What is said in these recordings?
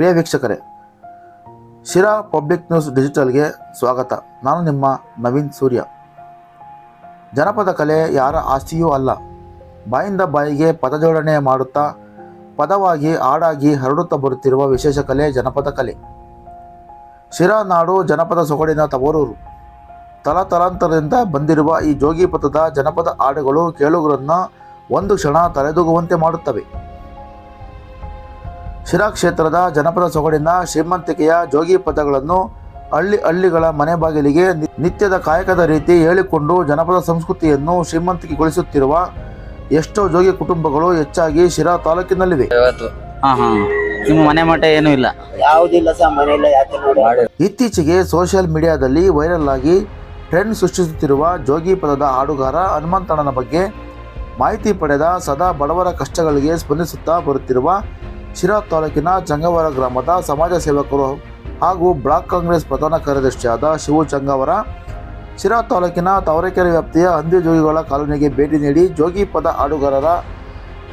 ಪ್ರಿಯ ವೀಕ್ಷಕರೇ, Sira public news ಡಿಜಿಟಲ್ಗೆ ಸ್ವಾಗತ. ನಾನು ನಿಮ್ಮ ನವೀನ್ ಸೂರ್ಯ. ಜನಪದ ಕಲೆ ಯಾರ ಆಸ್ತಿಯೂ ಅಲ್ಲ. ಬಾಯಿಂದ ಬಾಯಿಗೆ ಪದ ಜೋಡಣೆ ಮಾಡುತ್ತಾ, ಪದವಾಗಿ ಹಾಡಾಗಿ ಹರಡುತ್ತಾ ಬರುತ್ತಿರುವ ವಿಶೇಷ ಕಲೆ ಜನಪದ ಕಲೆ. ಶಿರಾ ನಾಡು ಜನಪದ ಸೊಗಡಿನ ತವರೂರು. ತಲತಲಾಂತರದಿಂದ ಬಂದಿರುವ ಈ ಜೋಗಿ ಪಥದ ಜನಪದ ಹಾಡುಗಳು ಕೇಳುಗರನ್ನು ಒಂದು ಕ್ಷಣ ತಲೆದೂಗುವಂತೆ ಮಾಡುತ್ತವೆ. ಶಿರಾ ಕ್ಷೇತ್ರದ ಜನಪದ ಸೊಗಡಿನ ಶ್ರೀಮಂತಿಕೆಯ ಜೋಗಿ ಪದಗಳನ್ನು ಹಳ್ಳಿ ಹಳ್ಳಿಗಳ ಮನೆ ಬಾಗಿಲಿಗೆ ನಿತ್ಯದ ಕಾಯಕದ ರೀತಿ ಹೇಳಿಕೊಂಡು ಜನಪದ ಸಂಸ್ಕೃತಿಯನ್ನು ಶ್ರೀಮಂತಿಕೆಗೊಳಿಸುತ್ತಿರುವ ಎಷ್ಟೋ ಜೋಗಿ ಕುಟುಂಬಗಳು ಹೆಚ್ಚಾಗಿ ಶಿರಾ ತಾಲೂಕಿನಲ್ಲಿವೆ. ಹಾ ಹಾ. ನಿಮ್ಮ ಮನೆ ಮಠ ಏನೂ ಇಲ್ಲ. ಯಾವುದಿಲ್ಲ ಸರ್ ಮನೆಯಲ್ಲ ಯಾಕೆ ನೋಡಿ? ಇತ್ತೀಚೆಗೆ ಸೋಷಿಯಲ್ ಮೀಡಿಯಾದಲ್ಲಿ ವೈರಲ್ ಆಗಿ ಟ್ರೆಂಡ್ ಸೃಷ್ಟಿಸುತ್ತಿರುವ ಜೋಗಿ ಪದದ ಹಾಡುಗಾರ ಹನುಮಂತಣ್ಣನ ಬಗ್ಗೆ ಮಾಹಿತಿ ಪಡೆದ ಸದಾ ಬಡವರ ಕಷ್ಟಗಳಿಗೆ ಸ್ಪಂದಿಸುತ್ತಾ ಬರುತ್ತಿರುವ ಶಿರಾ ತಾಲೂಕಿನ ಚಂಗವರ ಗ್ರಾಮದ ಸಮಾಜ ಸೇವಕರು ಹಾಗೂ ಬ್ಲಾಕ್ ಕಾಂಗ್ರೆಸ್ ಪ್ರಧಾನ ಕಾರ್ಯದರ್ಶಿಯಾದ ಶಿವು ಚಂಗವರ, ಶಿರಾ ತಾಲೂಕಿನ ತಾವರೆಕೆರೆ ವ್ಯಾಪ್ತಿಯ ಹಂದಿ ಜೋಗಿಗಳ ಕಾಲೋನಿಗೆ ಭೇಟಿ ನೀಡಿ ಜೋಗಿ ಪದ ಹಾಡುಗಾರರ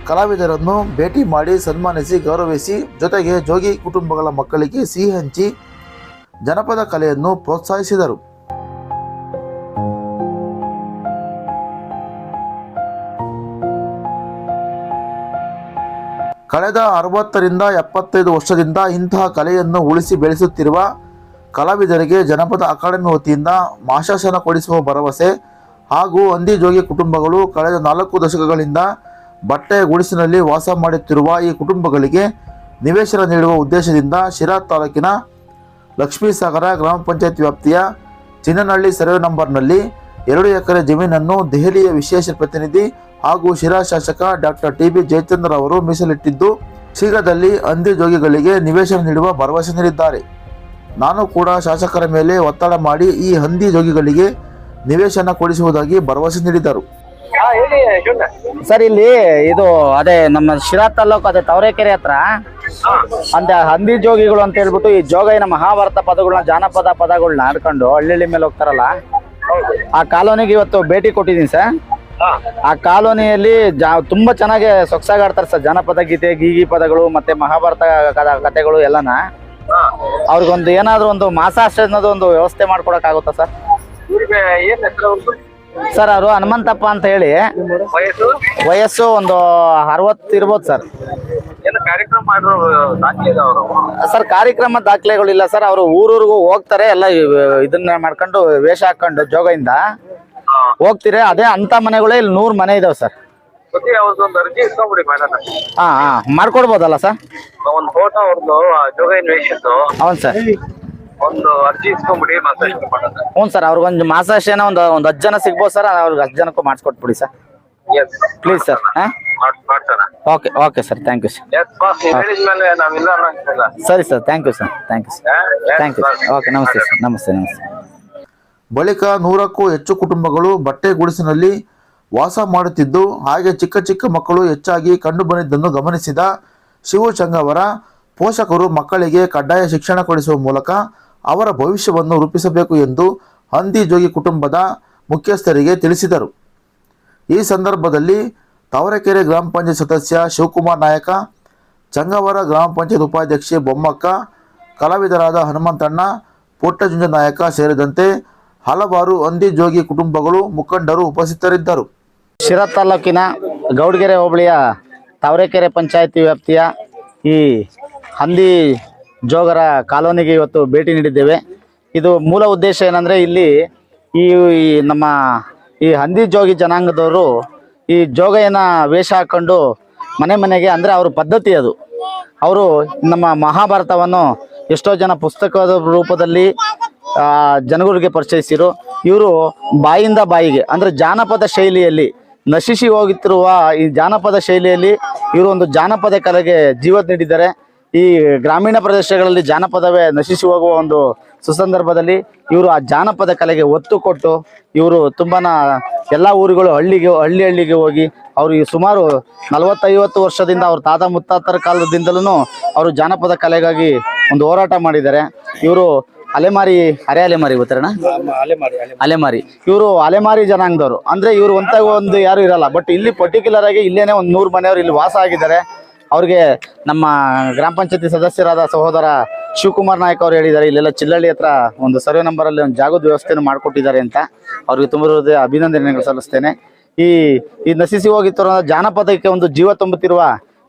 ಕಲಾವಿದರನ್ನು ಭೇಟಿ ಮಾಡಿ ಸನ್ಮಾನಿಸಿ ಗೌರವಿಸಿ, ಜೊತೆಗೆ ಜೋಗಿ ಕುಟುಂಬಗಳ ಮಕ್ಕಳಿಗೆ ಸಿಹಿ ಹಂಚಿ ಜನಪದ ಕಲೆಯನ್ನು ಪ್ರೋತ್ಸಾಹಿಸಿದರು. ಕಳೆದ ಅರವತ್ತರಿಂದ ಎಪ್ಪತ್ತೈದು ವರ್ಷದಿಂದ ಇಂತಹ ಕಲೆಯನ್ನು ಉಳಿಸಿ ಬೆಳೆಸುತ್ತಿರುವ ಕಲಾವಿದರಿಗೆ ಜನಪದ ಅಕಾಡೆಮಿ ವತಿಯಿಂದ ಮಾಶಾಸನ ಕೊಡಿಸುವ ಭರವಸೆ ಹಾಗೂ ಹಂದಿ ಜೋಗಿ ಕುಟುಂಬಗಳು ಕಳೆದ ನಾಲ್ಕು ದಶಕಗಳಿಂದ ಬಟ್ಟೆಯ ಗುಡಿಸಿನಲ್ಲಿ ವಾಸ ಮಾಡುತ್ತಿರುವ ಈ ಕುಟುಂಬಗಳಿಗೆ ನಿವೇಶನ ನೀಡುವ ಉದ್ದೇಶದಿಂದ ಶಿರಾ ತಾಲೂಕಿನ ಲಕ್ಷ್ಮೀಸಾಗರ ಗ್ರಾಮ ಪಂಚಾಯತ್ ವ್ಯಾಪ್ತಿಯ ಚಿನ್ನನಹಳ್ಳಿ ಸರ್ವೆ ನಂಬರ್ನಲ್ಲಿ ಎರಡು ಎಕರೆ ಜಮೀನನ್ನು ದೆಹಲಿಯ ವಿಶೇಷ ಪ್ರತಿನಿಧಿ ಹಾಗೂ ಶಿರಾ ಶಾಸಕ ಡಾಕ್ಟರ್ ಟಿ ಬಿ ಜಯಚಂದ್ರ ಅವರು ಮೀಸಲಿಟ್ಟಿದ್ದು ಶೀಘ್ರದಲ್ಲಿ ಹಂದಿ ಜೋಗಿಗಳಿಗೆ ನಿವೇಶನ ನೀಡುವ ಭರವಸೆ ನೀಡಿದ್ದಾರೆ. ನಾನು ಕೂಡ ಶಾಸಕರ ಮೇಲೆ ಒತ್ತಡ ಮಾಡಿ ಈ ಹಂದಿ ಜೋಗಿಗಳಿಗೆ ನಿವೇಶನ ಕೊಡಿಸುವುದಾಗಿ ಭರವಸೆ ನೀಡಿದರು. ಸರ್ ಇಲ್ಲಿ ಇದು ಅದೇ ನಮ್ಮ ಶಿರಾ ತಾಲೂಕು ಅದೇ ತವರೇಕೆರೆ ಹತ್ರ ಅಂದ ಹಂದಿ ಜೋಗಿಗಳು ಅಂತ ಹೇಳ್ಬಿಟ್ಟು ಈ ಜೋಗೈನ ಮಹಾಭಾರತ ಪದಗಳನ್ನ ಜಾನಪದ ಪದಗಳನ್ನ ಆಡ್ಕೊಂಡು ಹಳ್ಳಿ ಮೇಲೆ ಹೋಗ್ತಾರಲ್ಲ ಆ ಕಾಲೋನಿಗೆ ಇವತ್ತು ಭೇಟಿ ಕೊಟ್ಟಿದ್ದೀನಿ ಸರ್. ಆ ಕಾಲೋನಿಯಲ್ಲಿ ಜಾ ತುಂಬಾ ಚೆನ್ನಾಗಿ ಸೊಗಸಾಗಾಡ್ತಾರೆ ಸರ್. ಜಾನಪದ ಗೀತೆ ಗೀಗಿ ಪದಗಳು ಮತ್ತೆ ಮಹಾಭಾರತ ಕಥೆಗಳು ಎಲ್ಲನ. ಅವ್ರಿಗೊಂದು ಏನಾದ್ರು ಒಂದು ಮಾಸಾಶ್ರ ಅನ್ನೋದು ಒಂದು ವ್ಯವಸ್ಥೆ ಮಾಡ್ಕೊಡಕ್ ಆಗುತ್ತಾ ಸರ್? ಸರ್ ಅವರು ಹನುಮಂತಪ್ಪ ಅಂತ ಹೇಳಿ. ವಯಸ್ಸು? ಒಂದು ಅರವತ್ತು ಇರ್ಬೋದು ಸರ್. ಏನು ಕಾರ್ಯಕ್ರಮ ದಾಖಲೆಗಳು ಇಲ್ಲ ಸರ್ ಸರ್. ಅವರು ಊರೂರಿಗೂ ಹೋಗ್ತಾರೆ. ಎಲ್ಲ ಇದನ್ನ ಮಾಡ್ಕೊಂಡು ವೇಷ ಹಾಕೊಂಡು ಜೋಗದಿಂದ. ಹೋಗ್ತೀರಾ ಅದೇ ಅಂತ ಮನೆಗಳೇ ಇಲ್ಲಿ ನೂರ್ ಮನೆ ಇದಾವೆ ಸರ್. ಅರ್ಜಿ ಮಾಡ್ಕೊಡ್ಬೋದಲ್ಲ ಸರ್? ಒಂದು ಹೌದು ಸರ್. ಒಂದು ಹ್ಞೂ ಸರ್ ಅವ್ರಿಗೆ ಒಂದು ಏನೋ ಒಂದು ಒಂದು ಹತ್ತು ಜನ ಸಿಗ್ಬೋದು ಸರ್ ಅವ್ರಿಗೆ ಹತ್ತು ಜನಕ್ಕೂ ಮಾಡಿಸ್ಕೊಟ್ಬಿಡಿ ಸರ್. ಎಸ್ ಪ್ಲೀಸ್ ಸರ್ ಹಾಂ? Okay okay sir thank you sir ಸರಿ sir thank you sir thank you sir thank you okay ನಮಸ್ತೆ ಸರ್ ನಮಸ್ತೆ ನಮಸ್ತೆ. ಬಳಿಕ ನೂರಕ್ಕೂ ಹೆಚ್ಚು ಕುಟುಂಬಗಳು ಬಟ್ಟೆ ಗುಡಿಸಿನಲ್ಲಿ ವಾಸ ಮಾಡುತ್ತಿದ್ದು, ಹಾಗೆ ಚಿಕ್ಕ ಚಿಕ್ಕ ಮಕ್ಕಳು ಹೆಚ್ಚಾಗಿ ಕಂಡುಬಂದಿದ್ದನ್ನು ಗಮನಿಸಿದ ಶಿವು ಚಂಗವರ ಪೋಷಕರು ಮಕ್ಕಳಿಗೆ ಕಡ್ಡಾಯ ಶಿಕ್ಷಣ ಕೊಡಿಸುವ ಮೂಲಕ ಅವರ ಭವಿಷ್ಯವನ್ನು ರೂಪಿಸಬೇಕು ಎಂದು ಹಂದಿ ಜೋಗಿ ಕುಟುಂಬದ ಮುಖ್ಯಸ್ಥರಿಗೆ ತಿಳಿಸಿದರು. ಈ ಸಂದರ್ಭದಲ್ಲಿ ತಾವರೆಕೆರೆ ಗ್ರಾಮ ಪಂಚಾಯತ್ ಸದಸ್ಯ ಶಿವಕುಮಾರ್ ನಾಯಕ, ಚಂಗವರ ಗ್ರಾಮ ಪಂಚಾಯತ್ ಉಪಾಧ್ಯಕ್ಷೆ ಬೊಮ್ಮಕ್ಕ, ಕಲಾವಿದರಾದ ಹನುಮಂತಣ್ಣ ಪುಟ್ಟಜುಂಜ ನಾಯಕ ಸೇರಿದಂತೆ ಹಲವಾರು ಹಂದಿ ಜೋಗಿ ಕುಟುಂಬಗಳು ಮುಖಂಡರು ಉಪಸ್ಥಿತರಿದ್ದರು. ಶಿರಾ ತಾಲೂಕಿನ ಗೌಡಗೆರೆ ಹೋಬಳಿಯ ತಾವರೆಕೆರೆ ಪಂಚಾಯತಿ ವ್ಯಾಪ್ತಿಯ ಈ ಹಂದಿ ಜೋಗರ ಕಾಲೋನಿಗೆ ಇವತ್ತು ಭೇಟಿ ನೀಡಿದ್ದೇವೆ. ಇದು ಮೂಲ ಉದ್ದೇಶ ಏನಂದರೆ ಇಲ್ಲಿ ಈ ನಮ್ಮ ಈ ಹಂದಿ ಜೋಗಿ ಜನಾಂಗದವರು ಈ ಜೋಗಯ್ಯನ ವೇಷ ಹಾಕೊಂಡು ಮನೆ ಮನೆಗೆ ಅಂದರೆ ಅವ್ರ ಪದ್ಧತಿ ಅದು. ಅವರು ನಮ್ಮ ಮಹಾಭಾರತವನ್ನು ಎಷ್ಟೋ ಜನ ಪುಸ್ತಕದ ರೂಪದಲ್ಲಿ ಜನಗಳಿಗೆ ಪರಿಚಯಿಸಿರು. ಇವರು ಬಾಯಿಂದ ಬಾಯಿಗೆ, ಅಂದರೆ ಜಾನಪದ ಶೈಲಿಯಲ್ಲಿ ನಶಿಸಿ ಹೋಗುತ್ತಿರುವ ಈ ಜಾನಪದ ಶೈಲಿಯಲ್ಲಿ ಇವರು ಒಂದು ಜಾನಪದ ಕಲೆಗೆ ಜೀವ ನೀಡಿದ್ದಾರೆ. ಈ ಗ್ರಾಮೀಣ ಪ್ರದೇಶಗಳಲ್ಲಿ ಜಾನಪದವೇ ನಶಿಸಿ ಹೋಗುವ ಒಂದು ಸುಸಂದರ್ಭದಲ್ಲಿ ಇವರು ಆ ಜಾನಪದ ಕಲೆಗೆ ಒತ್ತು ಕೊಟ್ಟು ಇವರು ತುಂಬಾ ಎಲ್ಲ ಊರುಗಳು ಹಳ್ಳಿಗೆ, ಹಳ್ಳಿ ಹಳ್ಳಿಗೆ ಹೋಗಿ ಅವರು ಸುಮಾರು ನಲವತ್ತೈವತ್ತು ವರ್ಷದಿಂದ ಅವ್ರ ತಾತ ಮುತ್ತಾತರ ಕಾಲದಿಂದಲೂ ಅವರು ಜಾನಪದ ಕಲೆಗಾಗಿ ಒಂದು ಹೋರಾಟ ಮಾಡಿದ್ದಾರೆ. ಇವರು ಅಲೆಮಾರಿ ಅರೆ ಅಲೆಮಾರಿ ಗೊತ್ತಾರಣ ಅಲೆಮಾರಿ ಇವರು ಅಲೆಮಾರಿ ಜನಾಂಗದವರು. ಅಂದ್ರೆ ಇವರು ಒಂತಾಗ ಒಂದು ಯಾರು ಇರಲ್ಲ. ಬಟ್ ಇಲ್ಲಿ ಪರ್ಟಿಕ್ಯುಲರ್ ಆಗಿ ಇಲ್ಲೇನೆ ಒಂದು ನೂರು ಮನೆಯವರು ಇಲ್ಲಿ ವಾಸ ಆಗಿದ್ದಾರೆ. ಅವ್ರಿಗೆ ನಮ್ಮ ಗ್ರಾಮ ಪಂಚಾಯತಿ ಸದಸ್ಯರಾದ ಸಹೋದರ ಶಿವಕುಮಾರ್ ನಾಯಕ್ ಅವರು ಹೇಳಿದ್ದಾರೆ. ಇಲ್ಲೆಲ್ಲ ಚಿಲ್ಲಳ್ಳಿ ಹತ್ರ ಒಂದು ಸರ್ವೆ ನಂಬರ್ ಅಲ್ಲಿ ಒಂದು ಜಾಗದ ವ್ಯವಸ್ಥೆಯನ್ನು ಮಾಡಿಕೊಟ್ಟಿದ್ದಾರೆ ಅಂತ ಅವ್ರಿಗೆ ತುಂಬ ಅಭಿನಂದನೆಗಳು ಸಲ್ಲಿಸ್ತೇನೆ. ಈ ಈ ನಶಿಸಿ ಹೋಗಿತ್ತು ಜಾನಪದಕ್ಕೆ ಒಂದು ಜೀವ ತುಂಬುತ್ತಿರುವ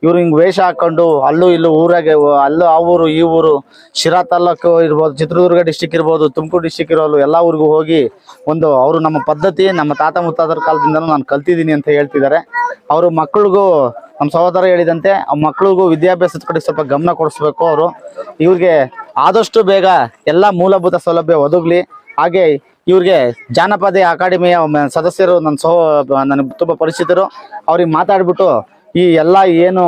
ಇವ್ರು ಹಿಂಗ್ ವೇಷ ಹಾಕೊಂಡು ಅಲ್ಲೂ ಇಲ್ಲೂ ಊರಾಗೆ, ಅಲ್ಲೂ ಆ ಊರು, ಈ ಊರು, ಶಿರಾ ತಾಲೂಕು ಇರ್ಬೋದು, ಚಿತ್ರದುರ್ಗ ಡಿಸ್ಟಿಕ್ ಇರ್ಬೋದು, ತುಮಕೂರು ಡಿಸ್ಟಿಕ್ ಇರೋದು ಎಲ್ಲ ಊರಿಗೂ ಹೋಗಿ ಒಂದು ಅವರು ನಮ್ಮ ಪದ್ಧತಿ, ನಮ್ಮ ತಾತ ಮುತ್ತಾದರ ಕಾಲದಿಂದಲೂ ನಾನು ಕಲ್ತಿದ್ದೀನಿ ಅಂತ ಹೇಳ್ತಿದ್ದಾರೆ. ಅವರು ಮಕ್ಕಳಿಗೂ ನಮ್ಮ ಸಹೋದರ ಹೇಳಿದಂತೆ ಆ ಮಕ್ಕಳಿಗೂ ವಿದ್ಯಾಭ್ಯಾಸದ ಕಡೆ ಸ್ವಲ್ಪ ಗಮನ ಕೊಡಿಸ್ಬೇಕು ಅವರು. ಇವ್ರಿಗೆ ಆದಷ್ಟು ಬೇಗ ಎಲ್ಲ ಮೂಲಭೂತ ಸೌಲಭ್ಯ ಒದಗಲಿ. ಹಾಗೆ ಇವ್ರಿಗೆ ಜಾನಪದ ಅಕಾಡೆಮಿಯ ಸದಸ್ಯರು ನನ್ನ ಸಹ ನನಗೆ ತುಂಬ ಪರಿಚಿತರು, ಅವ್ರಿಗೆ ಮಾತಾಡ್ಬಿಟ್ಟು ಈ ಎಲ್ಲ ಏನು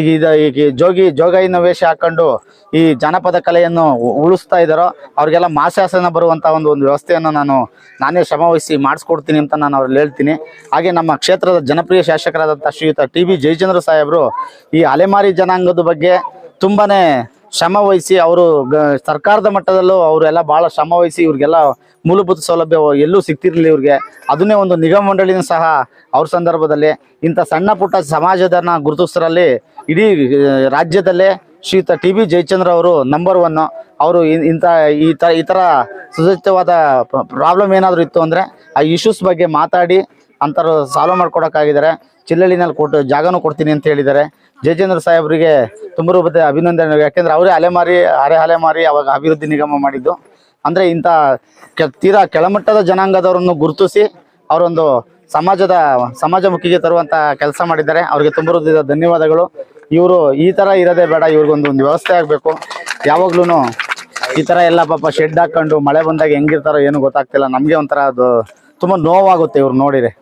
ಈಗ ಇದು ಈಗ ಜೋಗಿ ಜೋಗೈನ ವೇಷ ಹಾಕೊಂಡು ಈ ಜಾನಪದ ಕಲೆಯನ್ನು ಉಳಿಸ್ತಾ ಇದ್ದಾರೋ ಅವ್ರಿಗೆಲ್ಲ ಮಾಸಾಸನ ಬರುವಂತ ಒಂದು ಒಂದು ವ್ಯವಸ್ಥೆಯನ್ನು ನಾನು, ನಾನೇ ಶ್ರಮವಹಿಸಿ ಮಾಡಿಸ್ಕೊಡ್ತೀನಿ ಅಂತ ನಾನು ಅವ್ರಲ್ಲಿ ಹೇಳ್ತೀನಿ. ಹಾಗೆ ನಮ್ಮ ಕ್ಷೇತ್ರದ ಜನಪ್ರಿಯ ಶಾಸಕರಾದಂಥ ಶ್ರೀಯುತ ಟಿ ಬಿ ಜಯಚಂದ್ರ ಸಾಹೇಬರು ಈ ಅಲೆಮಾರಿ ಜನಾಂಗದ ಬಗ್ಗೆ ತುಂಬಾನೇ ಶ್ರಮ ವಹಿಸಿ ಅವರು ಸರ್ಕಾರದ ಮಟ್ಟದಲ್ಲೂ ಅವರೆಲ್ಲ ಬಹಳ ಶ್ರಮ ವಹಿಸಿ ಇವ್ರಿಗೆಲ್ಲ ಮೂಲಭೂತ ಸೌಲಭ್ಯ ಎಲ್ಲೂ ಸಿಗ್ತಿರ್ಲಿಲ್ಲ ಇವ್ರಿಗೆ. ಅದನ್ನೇ ಒಂದು ನಿಗಮ ಮಂಡಳಿನೂ ಸಹ ಅವ್ರ ಸಂದರ್ಭದಲ್ಲಿ ಇಂಥ ಸಣ್ಣ ಪುಟ್ಟ ಸಮಾಜದನ್ನ ಗುರುತಿಸ್ರಲ್ಲಿ ಇಡೀ ರಾಜ್ಯದಲ್ಲೇ ಶ್ರೀಯುತ ಟಿ ಬಿ ಜಯಚಂದ್ರ ಅವರು ನಂಬರ್ ಒನ್ ಅವರು ಇಂಥ ಈ ಥರ ಈ ಥರ ಸುಸಜ್ಜಿತವಾದ ಪ್ರಾಬ್ಲಮ್ ಏನಾದರೂ ಇತ್ತು ಅಂದರೆ ಆ ಇಶ್ಯೂಸ್ ಬಗ್ಗೆ ಮಾತಾಡಿ ಅಂಥವ್ರು ಸಾಲ್ವ್ ಮಾಡ್ಕೊಡೋಕ್ಕಾಗಿದ್ದಾರೆ. ಚಿಲ್ಲಳ್ಳಿನಲ್ಲಿ ಕೊಟ್ಟು ಜಾಗನೂ ಕೊಡ್ತೀನಿ ಅಂತ ಹೇಳಿದ್ದಾರೆ. ಜಯಚಂದ್ರ ಸಾಹೇಬರಿಗೆ ತುಂಬರು ರೂಪದ ಅಭಿನಂದನೆ ಯಾಕೆಂದ್ರೆ ಅವರೇ ಅಲೆಮಾರಿ ಅರೆ ಅಲೆಮಾರಿ ಅವಾಗ ಅಭಿವೃದ್ಧಿ ನಿಗಮ ಮಾಡಿದ್ದು. ಅಂದರೆ ಇಂಥ ಕೆ, ತೀರಾ ಕೆಳಮಟ್ಟದ ಜನಾಂಗದವರನ್ನು ಗುರುತಿಸಿ ಅವರೊಂದು ಸಮಾಜದ ಸಮಾಜಮುಖಿಗೆ ತರುವಂಥ ಕೆಲಸ ಮಾಡಿದ್ದಾರೆ. ಅವರಿಗೆ ತುಂಬ ಧನ್ಯವಾದಗಳು. ಇವರು ಈ ಥರ ಇರೋದೇ ಬೇಡ, ಇವ್ರಿಗೊಂದು ಒಂದು ವ್ಯವಸ್ಥೆ ಆಗಬೇಕು. ಯಾವಾಗ್ಲೂ ಈ ಥರ ಎಲ್ಲ ಪಾಪ ಶೆಡ್ ಹಾಕೊಂಡು ಮಳೆ ಬಂದಾಗ ಹೆಂಗಿರ್ತಾರೋ ಏನು ಗೊತ್ತಾಗ್ತಿಲ್ಲ. ನಮಗೆ ಒಂಥರ ಅದು ತುಂಬ ನೋವಾಗುತ್ತೆ ಇವ್ರು ನೋಡಿದ್ರೆ.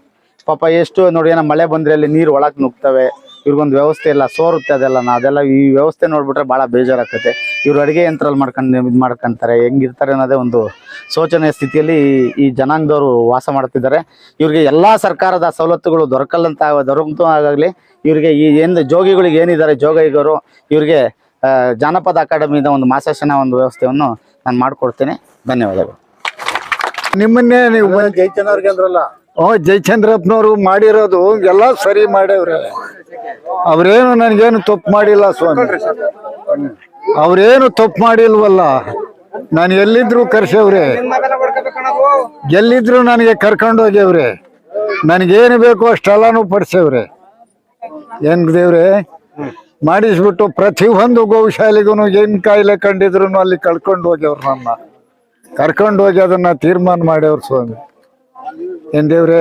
ಪಾಪ ಎಷ್ಟು ನೋಡಿ ಏನೋ ಮಳೆ ಬಂದ್ರೆ ಅಲ್ಲಿ ನೀರು ಒಳಗೆ ನುಗ್ತವೆ. ಇವ್ರಿಗೊಂದು ವ್ಯವಸ್ಥೆ ಇಲ್ಲ ಸೋರುತ್ತೆ ಅದೆಲ್ಲ ನಾ ಅದೆಲ್ಲ ಈ ವ್ಯವಸ್ಥೆ ನೋಡ್ಬಿಟ್ರೆ ಭಾಳ ಬೇಜಾರಾಗ್ತೈತೆ ಇವ್ರು ಅಡುಗೆ ಯಂತ್ರಲ್ಲಿ ಮಾಡ್ಕೊಂಡು ಇದು ಮಾಡ್ಕೊಂತಾರೆ ಹೆಂಗಿರ್ತಾರೆ ಅನ್ನೋದೇ ಒಂದು ಶೋಚನೆಯ ಸ್ಥಿತಿಯಲ್ಲಿ ಈ- ಜನಾಂಗದವರು ವಾಸ ಮಾಡ್ತಿದ್ದಾರೆ. ಇವ್ರಿಗೆ ಎಲ್ಲ ಸರ್ಕಾರದ ಸವಲತ್ತುಗಳು ದೊರಕಲ್ಲಂತ ದೊರಕಂತೂ ಆಗಲಿ ಇವ್ರಿಗೆ ಈ ಏನು ಜೋಗಿಗಳಿಗೆ ಏನಿದ್ದಾರೆ ಜೋಗಿಗರು ಇವ್ರಿಗೆ ಜಾನಪದ ಅಕಾಡೆಮಿಯಿಂದ ಒಂದು ಮಾಸಾಶನ ಒಂದು ವ್ಯವಸ್ಥೆಯನ್ನು ನಾನು ಮಾಡಿಕೊಡ್ತೇನೆ. ಧನ್ಯವಾದಗಳು. ನಿಮ್ಮನ್ನೇ ನೀವು ಜಯಚಂದ್ರ ಅಂದ್ರಲ್ಲ. ಓ ಜಯಚಂದ್ರಪ್ಪನವರು ಮಾಡಿರೋದು ಎಲ್ಲ ಸರಿ ಮಾಡ್ಯವ್ರೆ. ಅವ್ರೇನು ನನಗೇನು ತಪ್ಪು ಮಾಡಿಲ್ಲ ಸ್ವಾಮಿ. ಅವ್ರೇನು ತಪ್ಪು ಮಾಡಿಲ್ವಲ್ಲ, ನಾನು ಎಲ್ಲಿದ್ರು ಕರ್ಸವ್ರೆ. ಎಲ್ಲಿದ್ರು ನನಗೆ ಕರ್ಕೊಂಡು ಹೋಗ್ಯವ್ರೆ. ನನಗೇನು ಬೇಕು ಅಷ್ಟೆಲ್ಲಾನು ಪಡಿಸವ್ರೆ. ಹೆಂಗ್ ದೇವ್ರೆ, ಮಾಡಿಸ್ಬಿಟ್ಟು ಪ್ರತಿ ಒಂದು ಗೋಶಾಲೆಗೂ ಏನು ಕಾಯಿಲೆ ಕಂಡಿದ್ರು ಅಲ್ಲಿ ಕಳ್ಕೊಂಡು ಹೋಗ್ಯವ್ರು ನನ್ನ. ಕರ್ಕೊಂಡು ಹೋಗಿ ಅದನ್ನ ತೀರ್ಮಾನ ಮಾಡ್ಯವ್ರು ಸ್ವಾಮಿ. ಏನ್ ದೇವ್ರೆ?